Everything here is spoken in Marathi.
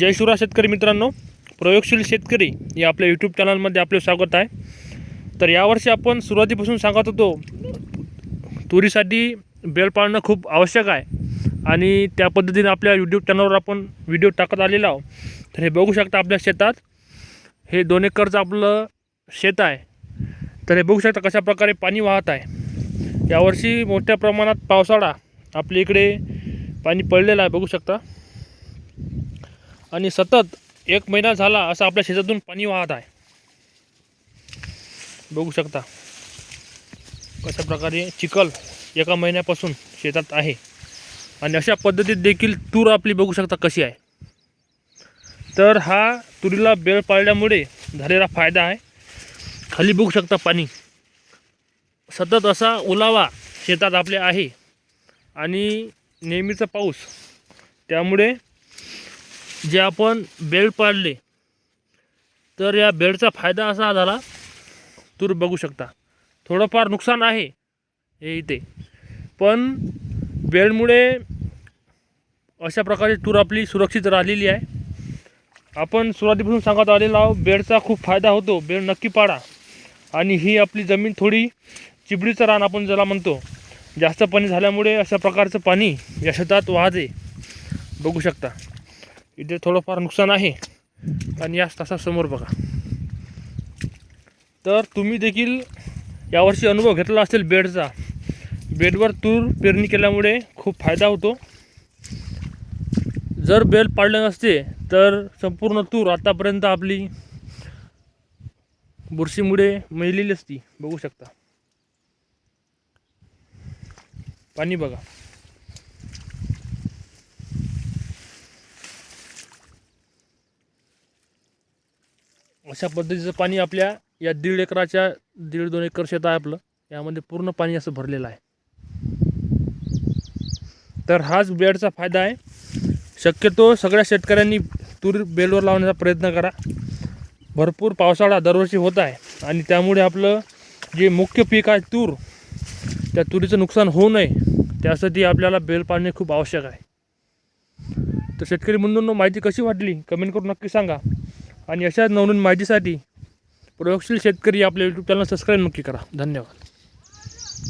जय शिवराय शेतकरी मित्रांनो प्रयोगशील शेतकरी या आपल्या यूट्यूब चॅनलमध्ये आपले स्वागत आहे. तर यावर्षी आपण सुरुवातीपासून सांगत होतो तुरीसाठी बेल पाळणं खूप आवश्यक आहे. आणि त्या पद्धतीने आपल्या यूट्यूब चॅनलवर आपण व्हिडिओ टाकत आलेलो आहोत. तर हे बघू शकता आपल्या शेतात हे दोन एकरचं आपलं शेत आहे. तर हे बघू शकता कशा प्रकारे पाणी वाहत आहे. यावर्षी मोठ्या प्रमाणात पावसाळा आपल्या इकडे पाणी पडलेलं आहे बघू शकता. आणि सतत एक महिना झाला असं आपल्या शेतातून पाणी वाहत आहे. बघू शकता कशा प्रकारे चिखल एका महिन्यापासून शेतात आहे. आणि अशा पद्धतीत देखील तूर आपली बघू शकता कशी आहे. तर हा तुरीला बेळ पाळल्यामुळे झालेला फायदा आहे. खाली बघू शकता पाणी. सतत असा ओलावा शेतात आपल्या आहे. आणि नेहमीचा पाऊस. त्यामुळे जे आपण बेड पाडले तर या बेडचा फायदा असा झाला तूर बघू शकता. थोडंफार नुकसान आहे हे इथे. पण बेडमुळे अशा प्रकारे तूर आपली सुरक्षित राहिलेली आहे. आपण सुरुवातीपासून सांगत आलेलो आहोत बेडचा खूप फायदा होतो. बेड नक्की पाडा. आणि ही आपली जमीन थोडी चिबडीचं रान आपण ज्याला म्हणतो. जास्त पाणी झाल्यामुळे अशा प्रकारचं पाणी या शेतात वाहते. बघू शकता. इथे थोडंफार नुकसान आहे. आणि याच तासासमोर बघा. तर तुम्ही देखील यावर्षी अनुभव घेतला असेल बेडचा. बेडवर तूर पेरणी केल्यामुळे खूप फायदा होतो. जर बेल पाडले नसते तर संपूर्ण तूर आतापर्यंत आपली बुरशीमुळे मेलेली असती. बघू शकता. पाणी बघा. अशा पद्धतीचं पाणी आपल्या या दीड एकराच्या दीड दोन एकर शेत आहे आपलं. यामध्ये पूर्ण पाणी असं भरलेलं आहे. तर हाच बेडचा फायदा आहे. शक्यतो सगळ्या शेतकऱ्यांनी तूर बेलवर लावण्याचा प्रयत्न करा. भरपूर पावसाळा दरवर्षी होत आहे आणि त्यामुळे आपलं जे मुख्य पीक आहे तूर त्या तुरीचं नुकसान होऊ नये. त्यासाठी आपल्याला बेल पाळणे खूप आवश्यक आहे. तर शेतकरी म्हणून माहिती कशी वाटली? कमेंट करून नक्की सांगा. आणि अशाच नवनवीन माहितीसाठी प्रयोगशील शेतकरी आपल्या यूट्यूब चॅनल सबस्क्राईब नक्की करा. धन्यवाद.